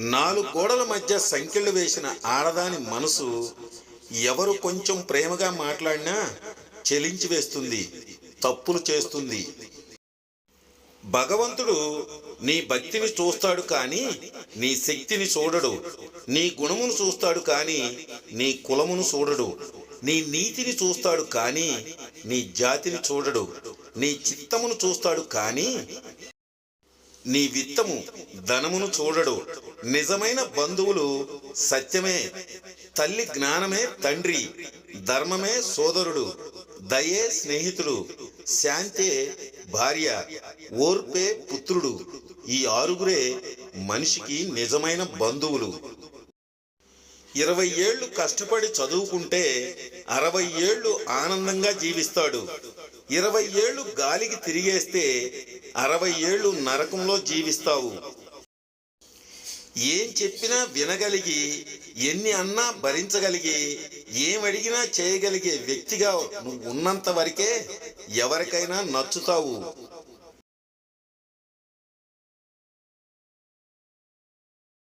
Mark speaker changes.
Speaker 1: నాలుగు గోడల మధ్య సంఖ్యలు వేసిన ఆడదాని మనసు ఎవరు కొంచెం ప్రేమగా మాట్లాడినా చెలించి వేస్తుంది తప్పులు చేస్తుంది. భగవంతుడు నీ భక్తిని చూస్తాడు కానీ నీ శక్తిని చూడడు. నీ గుణమును చూస్తాడు కానీ నీ కులమును చూడడు. నీ నీతిని చూస్తాడు కానీ నీ జాతిని చూడడు. నీ చిత్తమును చూస్తాడు కానీ నీ విత్తము ధనమును చూడడు. నిజమైన బంధువులు సత్యమే తల్లి జ్ఞానమే తండ్రి ధర్మమే సోదరుడు దయే స్నేహితుడు శాంతే భార్య ఓర్పే పుత్రుడు. ఈ ఆరుగురే మనిషికి నిజమైన బంధువులు. ఇరవై ఏళ్ళు కష్టపడి చదువుకుంటే అరవై ఏళ్ళు ఆనందంగా జీవిస్తాడు. ఇరవై ఏళ్ళు గాలికి తిరిగేస్తే అరవై ఏళ్ళు నరకంలో జీవిస్తావు. ఏం చెప్పినా వినగలిగి ఎన్ని అన్నా భరించగలిగి ఏమడిగినా చేయగలిగే వ్యక్తిగా నువ్వు ఉన్నంత వరకే ఎవరికైనా నచ్చుతావు.